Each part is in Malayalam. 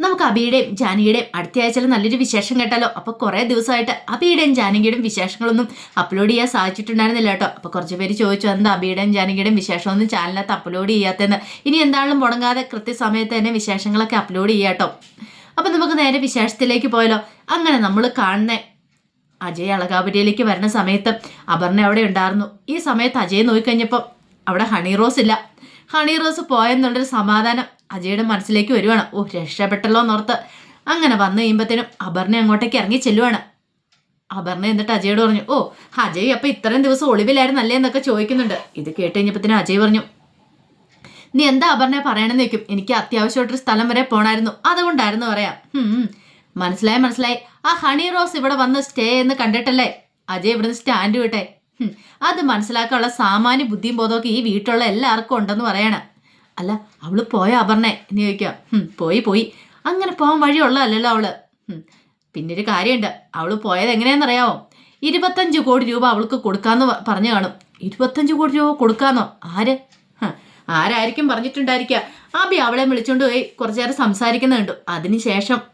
നമുക്ക് അബിയുടെയും ജാനകിയുടെയും അടുത്ത ആഴ്ചയിൽ നല്ലൊരു വിശേഷം കേട്ടാലോ? അപ്പൊ കുറെ ദിവസമായിട്ട് അബിയുടെയും ജാനകിയുടെയും വിശേഷങ്ങളൊന്നും അപ്ലോഡ് ചെയ്യാൻ സാധിച്ചിട്ടുണ്ടായിരുന്നില്ല കേട്ടോ. അപ്പൊ കുറച്ച് പേര് ചോദിച്ചു എന്താ അബിയുടെയും ജാനകിയുടെയും വിശേഷമൊന്നും ചാനലിനകത്ത് അപ്ലോഡ് ചെയ്യാത്തതെന്ന്? ഇനി എന്താണെങ്കിലും മുടങ്ങാതെ കൃത്യസമയത്ത് തന്നെ വിശേഷങ്ങളൊക്കെ അപ്ലോഡ് ചെയ്യാട്ടോ അപ്പൊ നമുക്ക് നേരെ വിശേഷത്തിലേക്ക് പോയാലോ? അങ്ങനെ നമ്മൾ കാണുന്ന അജയ് അളകാപുരിയിലേക്ക് വരുന്ന സമയത്ത് അപർണ അവിടെ ഉണ്ടായിരുന്നു. ഈ സമയത്ത് അജയ് നോക്കിക്കഴിഞ്ഞപ്പോൾ അവിടെ ഹണി റോസ് ഇല്ല. ഹണി റോസ് പോയെന്നുള്ളൊരു സമാധാനം അജയുടെ മനസ്സിലേക്ക് വരുവാണ്. ഓ രക്ഷപ്പെട്ടല്ലോ എന്നോർത്ത് അങ്ങനെ വന്നു കഴിയുമ്പോഴത്തേനും അപർണ അങ്ങോട്ടേക്ക് ഇറങ്ങി ചെല്ലുവാണ്. അപർണ എന്നിട്ട് അജയോട് പറഞ്ഞു ഓ അജയ് അപ്പൊ ഇത്രയും ദിവസം ഒളിവിലായിരുന്നല്ലേ എന്നൊക്കെ ചോദിക്കുന്നുണ്ട്. ഇത് കേട്ട് കഴിഞ്ഞപ്പോഴത്തേനും അജയ് പറഞ്ഞു നീ എന്താ അപർണയെ പറയണമെന്ന് വെക്കും എനിക്ക് അത്യാവശ്യമായിട്ടൊരു സ്ഥലം വരെ പോണായിരുന്നു. അതുകൊണ്ടായിരുന്നു പറയാം. മനസ്സിലായി മനസ്സിലായി. ആ ഹണി റോസ് ഇവിടെ വന്ന് സ്റ്റേ എന്ന് കണ്ടിട്ടല്ലേ? അജയ് ഇവിടുന്ന് സ്റ്റാൻഡ് വിട്ടെ. അത് മനസ്സിലാക്കാനുള്ള സാമാന്യ ബുദ്ധിയും ബോധമൊക്കെ ഈ വീട്ടിലുള്ള എല്ലാവർക്കും ഉണ്ടെന്ന് പറയണ. അല്ല അവൾ പോയ അപർണെ എന്ന് ചോദിക്കാം പോയി പോയി. അങ്ങനെ പോകാൻ വഴിയുള്ളതല്ലല്ലോ അവൾ. പിന്നെ ഒരു കാര്യമുണ്ട്. അവൾ പോയത് എങ്ങനെയാണെന്നറിയാവോ? ഇരുപത്തഞ്ച് കോടി രൂപ അവൾക്ക് കൊടുക്കാന്ന് പറഞ്ഞു കാണും. ഇരുപത്തഞ്ച് കോടി രൂപ കൊടുക്കാന്നോ? ആര്? ആരായിരിക്കും പറഞ്ഞിട്ടുണ്ടായിരിക്കുക? ആബി അവളെ വിളിച്ചോണ്ട് പോയി കുറച്ചു നേരം സംസാരിക്കുന്ന അതിനുശേഷം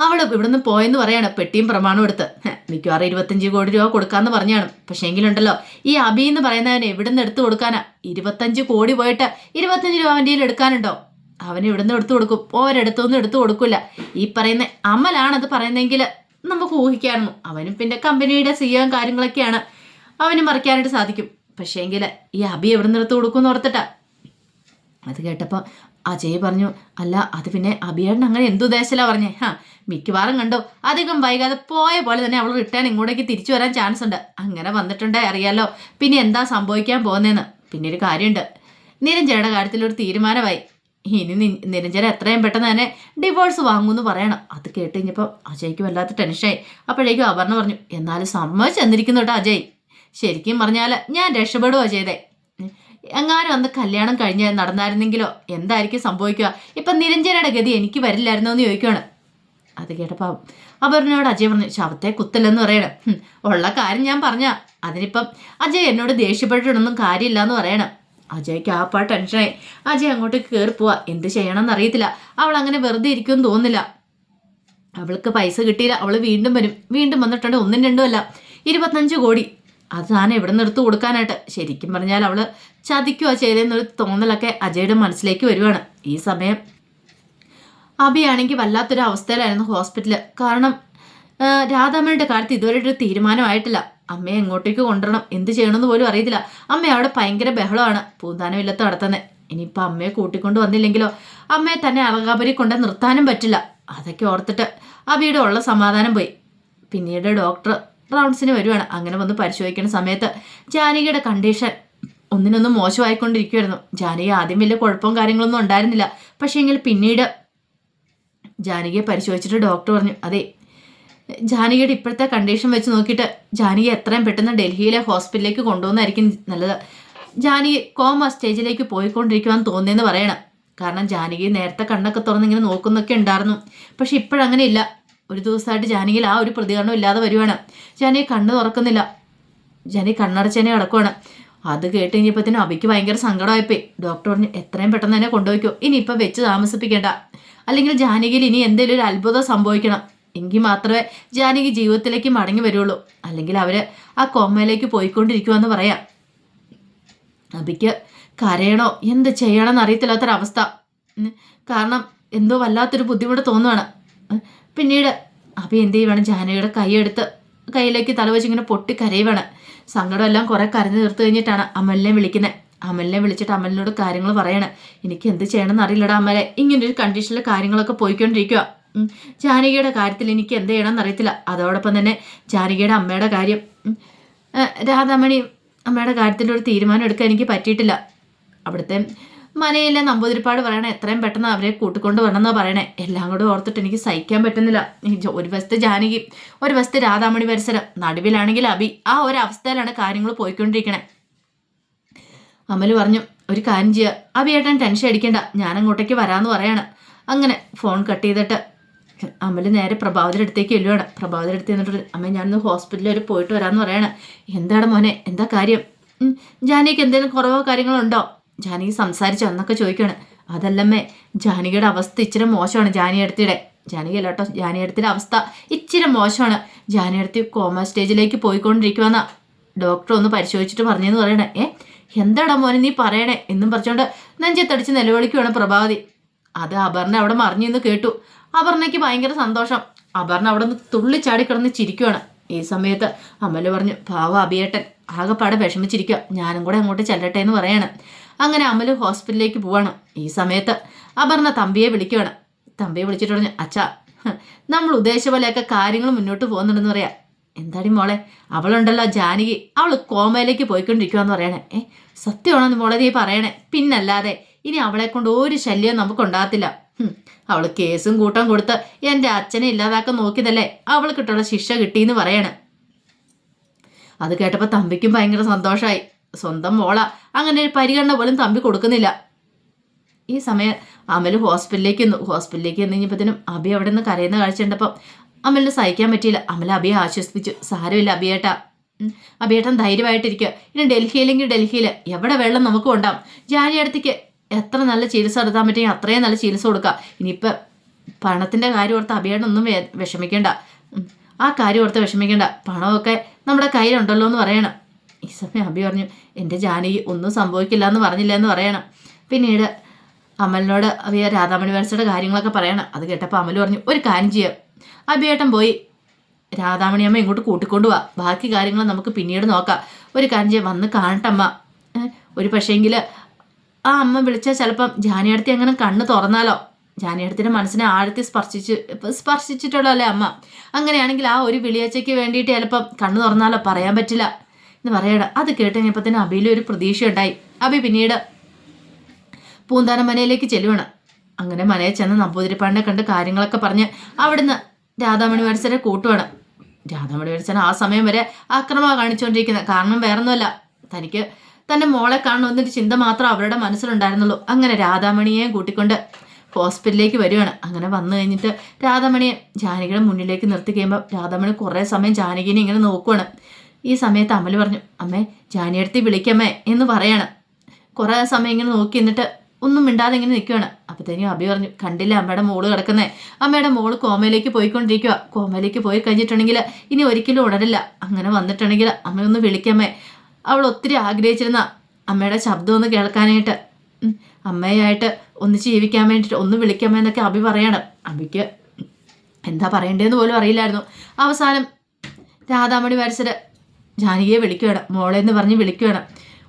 അവൾ ഇവിടുന്ന് പോയെന്ന് പറയാണ്. പെട്ടിയും പ്രമാണം എടുത്ത്. മിക്കവാറും ഇരുപത്തഞ്ച് കോടി രൂപ കൊടുക്കാന്ന് പറഞ്ഞാണ്. പക്ഷേ എങ്കിലുണ്ടല്ലോ ഈ അബി എന്ന് പറയുന്നവന് എവിടുന്ന് എടുത്തു കൊടുക്കാനാ. ഇരുപത്തഞ്ച് കോടി പോയിട്ട് ഇരുപത്തഞ്ച് രൂപ അവന്റെ എടുക്കാനുണ്ടോ? അവന് ഇവിടുന്ന് എടുത്തു കൊടുക്കും. ഓരെടുത്തൊന്നും എടുത്തു കൊടുക്കില്ല. ഈ പറയുന്ന അമലാണത് പറയുന്നതെങ്കിൽ നമുക്ക് ഊഹിക്കായിരുന്നു അവനും പിന്നെ കമ്പനിയുടെ സിഇഒ കാര്യങ്ങളൊക്കെയാണ്. അവന് മറിക്കാനായിട്ട് സാധിക്കും. പക്ഷേങ്കിൽ ഈ അബി എവിടുന്ന് എടുത്തു കൊടുക്കും എന്ന് ഓർത്തിട്ടാ? അത് കേട്ടപ്പോൾ അജയ് പറഞ്ഞു അല്ല അത് പിന്നെ അഭിയേട്ടൻ അങ്ങനെ എന്തുദ്ദേശല പറഞ്ഞേ? ഹാ മിക്കവാറും കണ്ടോ? അധികം വൈകാതെ പോയ പോലെ തന്നെ അവൾ റിട്ടേൺ ഇങ്ങോട്ടേക്ക് തിരിച്ചു വരാൻ ചാൻസ് ഉണ്ട്. അങ്ങനെ വന്നിട്ടുണ്ടേ അറിയാലോ. പിന്നെ എന്താ സംഭവിക്കാൻ പോകുന്നതെന്ന് പിന്നെ ഒരു കാര്യമുണ്ട്. നിരഞ്ജനയുടെ കാര്യത്തിൽ ഒരു തീരുമാനമായി. ഇനി നിരഞ്ജന എത്രയും പെട്ടെന്ന് തന്നെ ഡിവോഴ്സ് വാങ്ങുമെന്ന് പറയണം. അത് കേട്ട് കഴിഞ്ഞപ്പോൾ അജയ്ക്ക് വല്ലാത്ത ടെൻഷനായി അപ്പോഴേക്കും അപർണ പറഞ്ഞു എന്നാലും സമ്മതിച്ചെന്നിരിക്കുന്നു കേട്ടോ അജയ്. ശരിക്കും പറഞ്ഞാൽ ഞാൻ രക്ഷപ്പെടുകയോ ചെയ്തേ എങ്ങാനും അന്ന് കല്യാണം കഴിഞ്ഞ് നടന്നായിരുന്നെങ്കിലോ? എന്തായിരിക്കും സംഭവിക്കുക? ഇപ്പം നിരഞ്ജനയുടെ ഗതി എനിക്ക് വരില്ലായിരുന്നോ എന്ന് ചോദിക്കുകയാണ് അത് കേട്ടപ്പോൾ അപർണയോട് അജയ് പറഞ്ഞു ശവത്തെ കുത്തല്ലെന്ന് പറയണം. ഉള്ള കാര്യം ഞാൻ പറഞ്ഞ. അതിനിപ്പം അജയ് എന്നോട് ദേഷ്യപ്പെട്ടിട്ടൊന്നും കാര്യമില്ല എന്ന് പറയണം. അജയ്ക്ക് ആ പാ ടെൻഷനായി. അജയ് അങ്ങോട്ട് കയറി പോവാ. എന്ത് ചെയ്യണമെന്ന് അറിയത്തില്ല. അവൾ അങ്ങനെ വെറുതെ ഇരിക്കുമെന്ന് തോന്നുന്നില്ല. അവൾക്ക് പൈസ കിട്ടിയില്ല. അവൾ വീണ്ടും വരും. വീണ്ടും വന്നിട്ടുണ്ട്. ഒന്നും രണ്ടുമല്ല ഇരുപത്തഞ്ച് കോടി. അത് താൻ എവിടെ നിന്ന് കൊടുക്കാനായിട്ട്. ശരിക്കും പറഞ്ഞാൽ അവൾ ചതിക്കുക ചെയ്തെന്നൊരു തോന്നലൊക്കെ അജയുടെ മനസ്സിലേക്ക് വരുവാണ്. ഈ സമയം അബിയാണെങ്കിൽ വല്ലാത്തൊരു അവസ്ഥയിലായിരുന്നു ഹോസ്പിറ്റലിൽ കാരണം രാധാമ്മയുടെ കാര്യത്തിൽ ഇതുവരെ ഒരു തീരുമാനമായിട്ടില്ല. അമ്മയെ എങ്ങോട്ടേക്ക് കൊണ്ടുവരണം? എന്ത് ചെയ്യണമെന്ന് പോലും അറിയത്തില്ല. അമ്മ അവിടെ ഭയങ്കര ബഹളമാണ് പൂന്താനമില്ലത്ത് നടത്തുന്നത് ഇനിയിപ്പോൾ അമ്മയെ കൂട്ടിക്കൊണ്ട് വന്നില്ലെങ്കിലോ? അമ്മയെ തന്നെ അളകാപുരി കൊണ്ട് നിർത്താനും പറ്റില്ല. അതൊക്കെ ഓർത്തിട്ട് അബിയുടെ ഉള്ള സമാധാനം പോയി. പിന്നീട് ഡോക്ടർ റൗണ്ട്സിന് വരുവാണ്. അങ്ങനെ വന്ന് പരിശോധിക്കുന്ന സമയത്ത് ജാനകിയുടെ കണ്ടീഷൻ ഒന്നിനൊന്നും മോശമായിക്കൊണ്ടിരിക്കുമായിരുന്നു ജാനകി ആദ്യം വലിയ കുഴപ്പവും കാര്യങ്ങളൊന്നും ഉണ്ടായിരുന്നില്ല. പക്ഷേ എങ്കിൽ പിന്നീട് ജാനകിയെ പരിശോധിച്ചിട്ട് ഡോക്ടർ പറഞ്ഞു അതെ ജാനകിയുടെ ഇപ്പോഴത്തെ കണ്ടീഷൻ വെച്ച് നോക്കിയിട്ട് ജാനകി എത്രയും പെട്ടെന്ന് ഡൽഹിയിലെ ഹോസ്പിറ്റലിലേക്ക് കൊണ്ടുപോകുന്നതായിരിക്കും നല്ലത്. ജാനകി കോമ സ്റ്റേജിലേക്ക് പോയിക്കൊണ്ടിരിക്കുവാൻ തോന്നിയെന്ന് പറയണം. കാരണം ജാനകി നേരത്തെ കണ്ണൊക്കെ തുറന്നിങ്ങനെ നോക്കുന്നൊക്കെ ഉണ്ടായിരുന്നു. പക്ഷെ ഇപ്പോഴങ്ങനെ ഇല്ല ഒരു ദിവസമായിട്ട് ജാനകിയിൽ ആ ഒരു പ്രതികരണം ഇല്ലാതെ വരുവാണ്. ജാനകി കണ്ണ് തുറക്കുന്നില്ല. ജാനകി കണ്ണടച്ചനെ കിടക്കുവാണ്. അത് കേട്ട് കഴിഞ്ഞപ്പോഴത്തേനും അബിക്ക് ഭയങ്കര സങ്കടമായിപ്പോയി. ഡോക്ടർ പറഞ്ഞു എത്രയും പെട്ടെന്ന് തന്നെ കൊണ്ടുപോയിക്കോ. ഇനി ഇപ്പം വെച്ച് താമസിപ്പിക്കേണ്ട. അല്ലെങ്കിൽ ജാനകിയിൽ ഇനി എന്തെങ്കിലും ഒരു അത്ഭുതം സംഭവിക്കണം. എങ്കിൽ മാത്രമേ ജാനകി ജീവിതത്തിലേക്ക് മടങ്ങി വരുള്ളൂ. അല്ലെങ്കിൽ അവർ ആ കോമയിലേക്ക് പോയിക്കൊണ്ടിരിക്കുമെന്ന് പറയാം. അബിക്ക് കരയണോ? എന്ത് ചെയ്യണമെന്ന് അറിയത്തില്ലാത്തൊരവസ്ഥ. കാരണം എന്തോ വല്ലാത്തൊരു ബുദ്ധിമുട്ട് തോന്നുവാണ്. പിന്നീട് അപ്പം എന്ത് ചെയ്യുവാണ്? ജാനകിയുടെ കൈയെടുത്ത് കയ്യിലേക്ക് തലവെച്ച് ഇങ്ങനെ പൊട്ടി കരയുവാണ്. സങ്കടമെല്ലാം കുറെ കരഞ്ഞു തീർത്ത് കഴിഞ്ഞിട്ടാണ് അമലിനെ വിളിക്കുന്നത്. അമലിനെ വിളിച്ചിട്ട് അമലിനോട് കാര്യങ്ങൾ പറയണേ. എനിക്ക് എന്ത് ചെയ്യണമെന്ന് അറിയില്ലടാ അമലെ. ഒരു കണ്ടീഷനിൽ കാര്യങ്ങളൊക്കെ പോയിക്കൊണ്ടിരിക്കുക. ജാനകിയുടെ കാര്യത്തിൽ എനിക്ക് എന്ത് ചെയ്യണമെന്ന് അറിയത്തില്ല. അതോടൊപ്പം തന്നെ ജാനകിയുടെ അമ്മയുടെ കാര്യം. രാധാമണി അമ്മയുടെ കാര്യത്തിന്റെ ഒരു തീരുമാനം എടുക്കാൻ എനിക്ക് പറ്റിയിട്ടില്ല. അവിടുത്തെ മനയിലെ നമ്പൂതിരിപ്പാട് പറയണേ? എത്രയും പെട്ടെന്ന് അവരെ കൂട്ടിക്കൊണ്ട് വരണമെന്നാണ് പറയണേ. എല്ലാം കൂടെ ഓർത്തിട്ട് എനിക്ക് സഹിക്കാൻ പറ്റുന്നില്ല. ഒരു വശത്ത് ജാനകി ഒരു വശത്ത് രാധാമണി പരിസരം. നടുവിലാണെങ്കിൽ അബി. ആ ഒരു അവസ്ഥയിലാണ് കാര്യങ്ങൾ പോയിക്കൊണ്ടിരിക്കണേ. അമൽ പറഞ്ഞു ഒരു കാര്യം ചെയ്യുക അബിയേട്ടൻ ടെൻഷൻ അടിക്കണ്ട. ഞാൻ അങ്ങോട്ടേക്ക് വരാമെന്ന് പറയാണ്. അങ്ങനെ ഫോൺ കട്ട് ചെയ്തിട്ട് അമൽ നേരെ പ്രഭാവതിയുടെ അടുത്തേക്ക് ചെല്ലുവാണ്. പ്രഭാവതിയുടെ അടുത്ത് എന്നിട്ട് അമ്മ ഞാനൊന്ന് ഹോസ്പിറ്റലിൽ ഒരു പോയിട്ട് വരാമെന്ന് പറയാണ്. എന്താണ് മോനെ? എന്താ കാര്യം? ജാനിക്ക് എന്തെങ്കിലും കുറവോ കാര്യങ്ങളോ ഉണ്ടോ സംസാരിച്ചു എന്നൊക്കെ ചോദിക്കുകയാണ് അതല്ലമ്മേ ജാനികയുടെ അവസ്ഥ ഇച്ചിരി മോശമാണ് ജാനിയടുത്തിയുടെ ജാനകി അല്ല കേട്ടോ ജാനിയടുത്തിയുടെ അവസ്ഥ ഇച്ചിരി മോശമാണ്. ജാനിയടുത്തി കോമ സ്റ്റേജിലേക്ക് പോയിക്കൊണ്ടിരിക്കുവാന്ന ഡോക്ടർ ഒന്ന് പരിശോധിച്ചിട്ട് പറഞ്ഞെന്ന് പറയണേ. ഏ എന്താടാ മോനെ നീ പറയണേ? എന്നും പറഞ്ഞുകൊണ്ട് നെഞ്ചത്തടിച്ച് നിലവിളിക്കുവാണ് പ്രഭാവതി. അത് അപർണ അവിടെ മറിഞ്ഞു എന്ന് കേട്ടു. അപർണയ്ക്ക് ഭയങ്കര സന്തോഷം. അപർണ അവിടെ നിന്ന് തുള്ളിച്ചാടി കിടന്ന് ചിരിക്കുവാണ്. ഈ സമയത്ത് അമൽ പറഞ്ഞു പാവ അഭിയേട്ടൻ ആകെപ്പാടെ വിഷമിച്ചിരിക്കുക ഞാനും കൂടെ അങ്ങോട്ട് ചെല്ലട്ടെ എന്ന് പറയാണ്. അങ്ങനെ അമൽ ഹോസ്പിറ്റലിലേക്ക് പോവാണ്. ഈ സമയത്ത് അപർണ തമ്പിയെ വിളിക്കുകയാണ്. തമ്പിയെ വിളിച്ചിട്ട് പറഞ്ഞു അച്ഛാ നമ്മൾ ഉദ്ദേശിച്ച പോലെയൊക്കെ കാര്യങ്ങൾ മുന്നോട്ട് പോകുന്നുണ്ടെന്ന് പറയാം. എന്താടി മോളെ അവളുണ്ടല്ലോ ജാനകി. അവൾ കോമയിലേക്ക് പോയിക്കൊണ്ടിരിക്കുവാന്ന് പറയണേ. ഏ സത്യമാണെന്ന് മോളെ നീ പറയണേ. പിന്നല്ലാതെ ഇനി അവളെ കൊണ്ട് ഒരു ശല്യവും നമുക്ക് ഉണ്ടാകത്തില്ല അവൾ കേസും കൂട്ടം കൊടുത്ത് എന്റെ അച്ഛനെ ഇല്ലാതാക്കാൻ നോക്കിയതല്ലേ അവൾക്കിട്ടുള്ള ശിക്ഷ കിട്ടിയെന്ന് പറയണേ. അത് കേട്ടപ്പോൾ തമ്പിക്കും ഭയങ്കര സന്തോഷമായി സ്വന്തം മോള. അങ്ങനെ ഒരു പരിഗണന പോലും തമ്പി കൊടുക്കുന്നില്ല. ഈ സമയം അമൽ ഹോസ്പിറ്റലിലേക്ക് എന്നു ഹോസ്പിറ്റലിലേക്ക് എന്ന് കഴിഞ്ഞപ്പോഴത്തേനും അബി അവിടെ നിന്ന് കരയുന്ന കാഴ്ച കണ്ടപ്പോൾ അമലിന് സഹിക്കാൻ പറ്റിയില്ല. അമൽ അബിയെ ആശ്വസിപ്പിച്ചു. സാരമില്ല അബിയേട്ടാ. അബിയേട്ടൻ ധൈര്യമായിട്ടിരിക്കുക ഇനി ഡൽഹിയിലെങ്കിൽ ഡൽഹിയിൽ എവിടെ വെള്ളം നമുക്ക് കൊണ്ടാം? ജാനി അടുത്തേക്ക് എത്ര നല്ല ചികിത്സ നടത്താൻ പറ്റുമെങ്കിൽ അത്രയും നല്ല ചികിത്സ കൊടുക്കുക ഇനിയിപ്പോൾ പണത്തിന്റെ കാര്യം ഓർത്ത് വേ- വിഷമിക്കേണ്ട. ആ കാര്യം ഓർത്ത് വിഷമിക്കേണ്ട. പണമൊക്കെ നമ്മുടെ കയ്യിലുണ്ടല്ലോ എന്ന് പറയണം. ഈ സമയം അബി പറഞ്ഞു എന്റെ ജാനകി ഒന്നും സംഭവിക്കില്ല എന്ന് പറഞ്ഞില്ല എന്ന് പറയണം. പിന്നീട് അമലിനോട് അബിയ രാധാമണി വരച്ചയുടെ കാര്യങ്ങളൊക്കെ പറയണം. അത് കേട്ടപ്പോൾ അമൽ പറഞ്ഞു ഒരു കാര്യം ചെയ്യാം. അബിയേട്ടൻ പോയി രാധാമണി അമ്മ ഇങ്ങോട്ട് കൂട്ടിക്കൊണ്ടു പോവാ ബാക്കി കാര്യങ്ങൾ നമുക്ക് പിന്നീട് നോക്കാം. ഒരു കാര്യം ചെയ്യാം. വന്ന് കാണട്ടമ്മ ഒരു പക്ഷേങ്കിൽ ആ അമ്മ വിളിച്ചാൽ ചിലപ്പം ജാനിയടുത്തി അങ്ങനെ കണ്ണ് തുറന്നാലോ? ജാനിയടത്തിന്റെ മനസ്സിനെ ആഴത്തി സ്പർശിച്ച് സ്പർശിച്ചിട്ടുള്ളല്ലേ അമ്മ? അങ്ങനെയാണെങ്കിൽ ആ ഒരു വിളിയച്ചയ്ക്ക് വേണ്ടിയിട്ട് ചിലപ്പം കണ്ണ് തുറന്നാലോ? പറയാൻ പറ്റില്ല. എന്ന് പറയണം അത് കേട്ട് കഴിഞ്ഞപ്പോൾ തന്നെ അബിയിൽ ഒരു പ്രതീക്ഷ ഉണ്ടായി അബി പിന്നീട് പൂന്താനം മനയിലേക്ക് ചെല്ലുവാണ്. അങ്ങനെ മനയിൽ ചെന്ന് നമ്പൂതിരിപ്പാടിനെ കണ്ട് കാര്യങ്ങളൊക്കെ പറഞ്ഞ് അവിടുന്ന് രാധാമണി വരച്ചനെ കൂട്ടുവാണ്. രാധാമണി വരച്ചൻ ആ സമയം വരെ ആക്രമണം കാണിച്ചുകൊണ്ടിരിക്കുന്നത് കാരണം വേറൊന്നുമല്ല. തനിക്ക് തന്റെ മോളെ കാണണമെന്നൊരു ചിന്ത മാത്രം അവരുടെ മനസ്സിലുണ്ടായിരുന്നുള്ളൂ. അങ്ങനെ രാധാമണിയെ കൂട്ടിക്കൊണ്ട് ഹോസ്പിറ്റലിലേക്ക് വരുവാണ്. അങ്ങനെ വന്നു കഴിഞ്ഞിട്ട് രാധാമണിയെ ജാനകിയുടെ മുന്നിലേക്ക് നിർത്തി കഴിയുമ്പോൾ രാധാമണി കുറേ സമയം ജാനകിനെ ഇങ്ങനെ നോക്കുവാണ്. ഈ സമയത്ത് അമൽ പറഞ്ഞു അമ്മേ ജാനിയടുത്ത് വിളിക്കമ്മേ എന്ന് പറയാണ്. കുറേ സമയം ഇങ്ങനെ നോക്കി നിന്നിട്ട് ഒന്നും മിണ്ടാതെ ഇങ്ങനെ നിൽക്കുകയാണ്. അപ്പത്തേനും അബി പറഞ്ഞു കണ്ടില്ല അമ്മയുടെ മോൾ കിടക്കുന്നേ? അമ്മയുടെ മോൾ കോമയിലേക്ക് പോയിക്കൊണ്ടിരിക്കുക കോമയിലേക്ക് പോയി കഴിഞ്ഞിട്ടുണ്ടെങ്കിൽ ഇനി ഒരിക്കലും ഉണരില്ല അങ്ങനെ വന്നിട്ടുണ്ടെങ്കിൽ അമ്മയൊന്ന് വിളിക്കമ്മേ. അവൾ ഒത്തിരി ആഗ്രഹിച്ചിരുന്ന അമ്മയുടെ ശബ്ദം ഒന്ന് കേൾക്കാനായിട്ട് അമ്മയായിട്ട് ഒന്ന് ജീവിക്കാൻ വേണ്ടിയിട്ട് ഒന്ന് വിളിക്കാമേ എന്നൊക്കെ അബി പറയാണ്. അബിക്ക് എന്താ പറയണ്ടേന്ന് പോലും അറിയില്ലായിരുന്നു. അവസാനം രാധാമണി വരച്ചത് ജാനകിയെ വിളിക്കുകയാണ് മോളെ എന്ന് പറഞ്ഞ് വിളിക്കുകയാണ്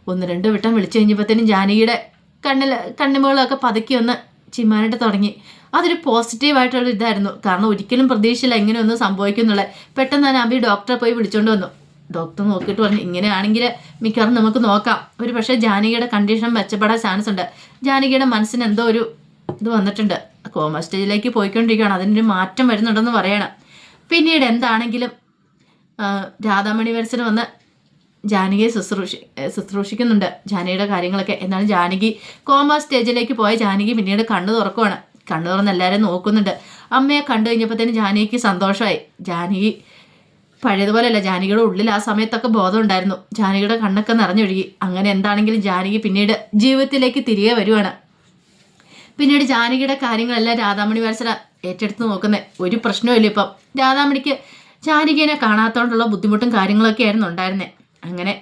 ഒന്ന് രണ്ട് വട്ടം വിളിച്ചു കഴിഞ്ഞപ്പോഴത്തേനും ജാനകിയുടെ കണ്ണിൽ കണ്ണുമുകളൊക്കെ പതുക്കി ഒന്ന് ചിമ്മാനായിട്ട് തുടങ്ങി. അതൊരു പോസിറ്റീവായിട്ടുള്ള ഇതായിരുന്നു. കാരണം ഒരിക്കലും പ്രതീക്ഷയില്ല ഇങ്ങനെയൊന്നും സംഭവിക്കുന്നുള്ള പെട്ടെന്ന് തന്നെ അബി ഡോക്ടറെ പോയി വിളിച്ചുകൊണ്ട് വന്നു. ഡോക്ടർ നോക്കിയിട്ട് പറഞ്ഞു ഇങ്ങനെയാണെങ്കിൽ മിക്കവാറും നമുക്ക് നോക്കാം. ഒരു പക്ഷേ ജാനകിയുടെ കണ്ടീഷൻ മെച്ചപ്പെടാൻ ചാൻസ് ഉണ്ട്. ജാനകിയുടെ മനസ്സിന് എന്തോ ഒരു ഇത് വന്നിട്ടുണ്ട്. കോമ സ്റ്റേജിലേക്ക് പോയിക്കൊണ്ടിരിക്കുകയാണ്. അതിനൊരു മാറ്റം വരുന്നുണ്ടെന്ന് പറയണം. പിന്നീട് എന്താണെങ്കിലും രാധാമണി വരച്ചന് വന്ന് ജാനകിയെ ശുശ്രൂഷി ശുശ്രൂഷിക്കുന്നുണ്ട്. ജാനകിയുടെ കാര്യങ്ങളൊക്കെ. എന്നാലും ജാനകി കോമ സ്റ്റേജിലേക്ക് പോയ ജാനകി പിന്നീട് കണ്ണു തുറക്കുവാണ്. കണ്ണു തുറന്ന് എല്ലാവരും നോക്കുന്നുണ്ട്. അമ്മയെ കണ്ടു തന്നെ ജാനകിക്ക് സന്തോഷമായി. ജാനകി പഴയതുപോലെയല്ല ജാനകിയുടെ ഉള്ളിൽ ആ സമയത്തൊക്കെ ബോധം ഉണ്ടായിരുന്നു ജാനകിയുടെ കണ്ണൊക്കെ നിറഞ്ഞൊഴുകി. അങ്ങനെ എന്താണെങ്കിലും ജാനകി പിന്നീട് ജീവിതത്തിലേക്ക് തിരികെ വരുവാണ്. പിന്നീട് ജാനകിയുടെ കാര്യങ്ങളെല്ലാം രാധാമണി വരസര ഏറ്റെടുത്ത് നോക്കുന്നത് ഒരു പ്രശ്നവുമില്ല ഇപ്പം. രാധാമണിക്ക് ജാനകിനെ കാണാത്തോണ്ടുള്ള ബുദ്ധിമുട്ടും കാര്യങ്ങളൊക്കെ ആയിരുന്നു ഉണ്ടായിരുന്നത് അങ്ങനെ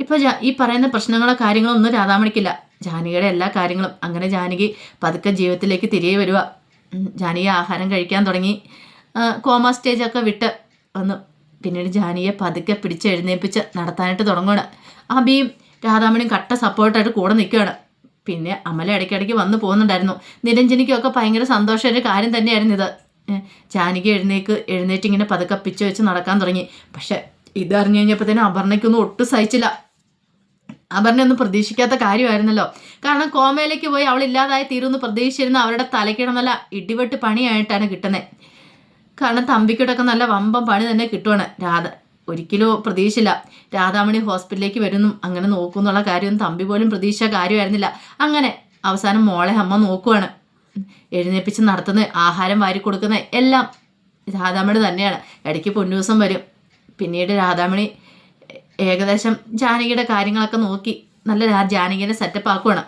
ഇപ്പൊ ഈ പറയുന്ന പ്രശ്നങ്ങളോ കാര്യങ്ങളോ ഒന്നും രാധാമണിക്കില്ല. ജാനകിയുടെ എല്ലാ കാര്യങ്ങളും. അങ്ങനെ ജാനകി പതുക്കെ ജീവിതത്തിലേക്ക് തിരികെ വരിക ജാനിക ആഹാരം കഴിക്കാൻ തുടങ്ങി. കോമ സ്റ്റേജ് ഒക്കെ വിട്ട് വന്നു. പിന്നീട് ജാനിയെ പതുക്കെ പിടിച്ച് എഴുന്നേൽപ്പിച്ച് നടത്താനായിട്ട് തുടങ്ങുകയാണ് അബിയും രാധാമണിയും കട്ട സപ്പോർട്ടായിട്ട് കൂടെ നിൽക്കുകയാണ് പിന്നെ അമല ഇടയ്ക്കിടയ്ക്ക് വന്നു പോകുന്നുണ്ടായിരുന്നു. നിരഞ്ജനിക്കൊക്കെ ഭയങ്കര സന്തോഷമൊരു കാര്യം തന്നെയായിരുന്നു ഇത്. ജാനകി എഴുന്നേക്ക് എഴുന്നേറ്റ് ഇങ്ങനെ പതുക്കെ പിച്ച് വെച്ച് നടക്കാൻ തുടങ്ങി. പക്ഷെ ഇത് അറിഞ്ഞു കഴിഞ്ഞപ്പോഴത്തേനും അപർണയ്ക്കൊന്നും ഒട്ടും സഹിച്ചില്ല. അപർണയൊന്നും പ്രതീക്ഷിക്കാത്ത കാര്യമായിരുന്നല്ലോ. കാരണം കോമയിലേക്ക് പോയി അവൾ ഇല്ലാതായി തീരുമെന്ന് പ്രതീക്ഷിച്ചിരുന്ന അവരുടെ തലക്കിടന്നല്ല ഇടിവെട്ട് പണിയായിട്ടാണ് കിട്ടുന്നത് കാരണം തമ്പിക്കിടൊക്കെ നല്ല വമ്പം പണി തന്നെ കിട്ടുവാണ്. രാധ ഒരിക്കലും പ്രതീക്ഷയില്ല രാധാമണി ഹോസ്പിറ്റലിലേക്ക് വരുന്നു. അങ്ങനെ നോക്കും എന്നുള്ള കാര്യം തമ്പി പോലും പ്രതീക്ഷിച്ച കാര്യമായിരുന്നില്ല. അങ്ങനെ അവസാനം മോളെ അമ്മ നോക്കുവാണ്. എഴുന്നേപ്പിച്ച് നടത്തുന്ന ആഹാരം വാരി കൊടുക്കുന്ന എല്ലാം രാധാമണി തന്നെയാണ്. ഇടയ്ക്ക് പൊന്നൂസം വരും. പിന്നീട് രാധാമണി ഏകദേശം ജാനകിയുടെ കാര്യങ്ങളൊക്കെ നോക്കി നല്ല ജാനകിനെ സെറ്റപ്പ് ആക്കുവാണ്.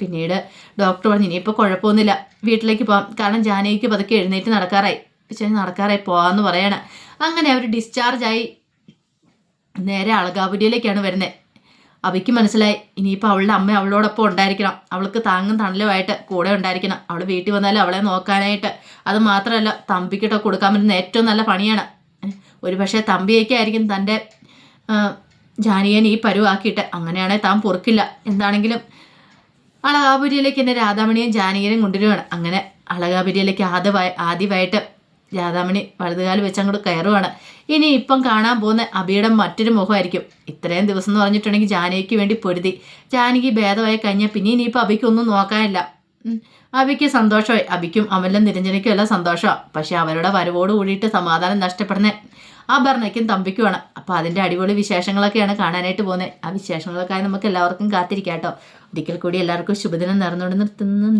പിന്നീട് ഡോക്ടർ പറഞ്ഞു ഇനിയിപ്പോൾ കുഴപ്പമൊന്നുമില്ല. വീട്ടിലേക്ക് പോകാം കാരണം ജാനകിക്ക് പതുക്കെ എഴുന്നേറ്റ് നടക്കാറായി. പക്ഷേ നടക്കാറായി പോകാമെന്ന് പറയാണ്. അങ്ങനെ അവർ ഡിസ്ചാർജായി നേരെ അളകാപുരിയിലേക്കാണ് വരുന്നത് അവയ്ക്ക് മനസ്സിലായി ഇനിയിപ്പോൾ അവളുടെ അമ്മ അവളോടൊപ്പം ഉണ്ടായിരിക്കണം. അവൾക്ക് താങ്ങും തണലുമായിട്ട് കൂടെ ഉണ്ടായിരിക്കണം. അവൾ വീട്ടിൽ വന്നാൽ അവളെ നോക്കാനായിട്ട്. അത് മാത്രമല്ല തമ്പിക്കിട്ടോ കൊടുക്കാൻ പറ്റുന്ന ഏറ്റവും നല്ല പണിയാണ്. ഒരു പക്ഷേ തമ്പിയൊക്കെ ആയിരിക്കും തന്റെ ജാനിയൻ ഈ പരുവാക്കിയിട്ട് അങ്ങനെയാണെങ്കിൽ താൻ പൊറുക്കില്ല. എന്താണെങ്കിലും അളകാപുരിയിലേക്ക് എന്റെ രാധാമണിയും ജാനകിയും കൊണ്ടുവരികയാണ് അങ്ങനെ അളകാപുരിയിലേക്ക് ആദ്യമായി ആദ്യമായിട്ട് രാധാമണി വലതുകാൽ വെച്ച് അങ്ങോട്ട് കയറുവാണ്. ഇനി ഇപ്പം കാണാൻ പോകുന്ന അബിയുടെ മറ്റൊരു മുഖമായിരിക്കും. ഇത്രയും ദിവസം എന്ന് പറഞ്ഞിട്ടുണ്ടെങ്കിൽ ജാനകിക്ക് വേണ്ടി പൊരുതി. ജാനകി ഭേദമായി കഴിഞ്ഞാൽ പിന്നെ ഇനിയിപ്പോൾ അബിക്ക് ഒന്നും നോക്കാനില്ല. അബിക്ക് സന്തോഷമായി. അബിക്കും അമലും നിരഞ്ജനയ്ക്കും എല്ലാം സന്തോഷമാണ് പക്ഷെ അവരുടെ വരവോട് കൂടിയിട്ട് സമാധാനം നഷ്ടപ്പെടുന്നേ. ആ ഭരണയ്ക്കും തമ്പിക്കുമാണ്. അപ്പോൾ അതിന്റെ അടിപൊളി വിശേഷങ്ങളൊക്കെയാണ് കാണാനായിട്ട് പോകുന്നത്. ആ വിശേഷങ്ങളൊക്കെ നമുക്ക് എല്ലാവർക്കും കാത്തിരിക്കാം കേട്ടോ. ഒരിക്കൽ കൂടി എല്ലാവർക്കും ശുഭദിനം നിറഞ്ഞുകൊണ്ട് നിർത്തുന്നു.